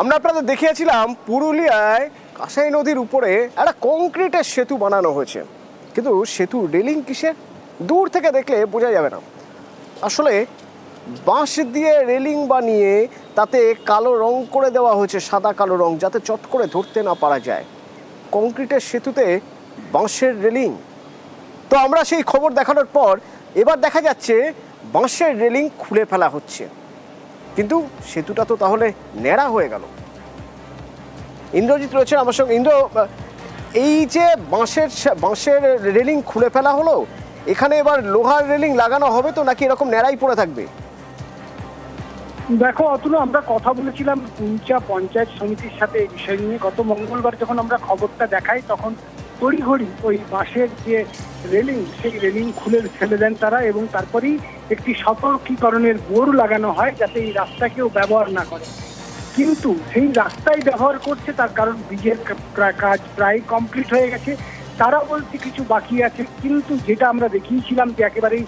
আমরা আপনাদের দেখিয়েছিলাম পুরুলিয়ায় কাঁসাই নদীর উপরে একটা কংক্রিটের সেতু বানানো হয়েছে। কিন্তু সেতু রেলিং কিসের? দূর থেকে দেখলে বোঝা যাবে না। আসলে বাঁশ দিয়ে রেলিং বানিয়ে তাতে কালো রং করে দেওয়া হয়েছে, সাদা কালো রং, যাতে চট করে ধরতে না পারা যায়। কংক্রিটের সেতুতে বাঁশের রেলিং। তো আমরা সেই খবর দেখানোর পর এবার দেখা যাচ্ছে বাঁশের রেলিং খুলে ফেলা হচ্ছে। কিন্তু সেতুটা তো তাহলে ন্যাড়া হয়ে গেল। ইন্দ্রজিৎ রয়েছে আমার সঙ্গে। ইন্দ্র এই যে বাঁশের বাঁশের রেলিং খুলে ফেলা হলো, এখানে এবার লোহার রেলিং লাগানো হবে তো নাকি এরকম ন্যাড়াই পড়ে থাকবে? দেখো, অতুল, আমরা কথা বলেছিলাম পুঞ্চা পঞ্চায়েত সমিতির সাথে এই বিষয় নিয়ে। গত মঙ্গলবার যখন আমরা খবরটা দেখাই, তখন তড়িঘড়ি ওই বাঁশের যে রেলিং, সেই রেলিং খুলে ফেলে দেন তারা এবং তারপরেই একটি সতর্কীকরণের বোর্ড লাগানো হয় যাতে এই রাস্তা কেউ ব্যবহার না করে। কিন্তু সেই রাস্তাই ব্যবহার করছে তার কারণ ব্রিজের কাজ প্রায় কমপ্লিট হয়ে গেছে। তারা বলছে কিছু বাকি আছে কিন্তু যেটা আমরা দেখিয়েছিলাম যে একেবারেই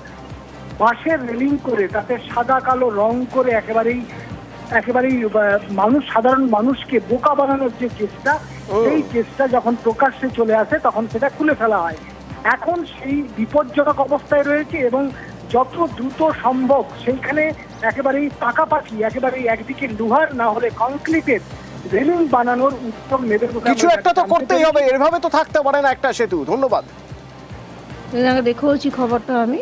বাঁশের রেলিং করে তাতে সাদা কালো রং করে একেবারেই একেবারেই মানুষ সাধারণ মানুষকে বোকা বানানোর যে চেষ্টা। সেই চেষ্টা যখন প্রকাশ্যে চলে আসে তখন সেটা খুলে ফেলা হয়। এখন সেই বিপজ্জনক অবস্থায় রয়েছে এবং যত দ্রুত সম্ভব সেইখানে একেবারেই পাকাপাকি একেবারেই একদিকে লোহার না হলে কংক্রিটের রেলিং বানানোর উদ্যোগ নেবে কিছু একটা তো করতেই হবে এভাবে তো থাকতে পারে না একটা সেতু ধন্যবাদ। দেখেওছি খবরটা আমি।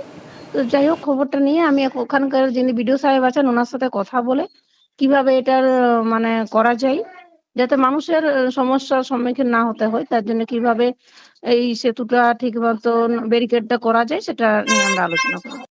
তো যাই হোক খবরটা নিয়ে আমি ওখানকার যিনি বিডিও সাহেব আছেন ওনার সাথে কথা বলে কীভাবে এটার মানে করা যায় যাতে মানুষের সমস্যার সম্মুখীন না হতে হয় তার জন্য কীভাবে এই সেতুটা ঠিক মতো ব্যারিকেডটা করা যায় সেটা নিয়ে আমরা আলোচনা করব।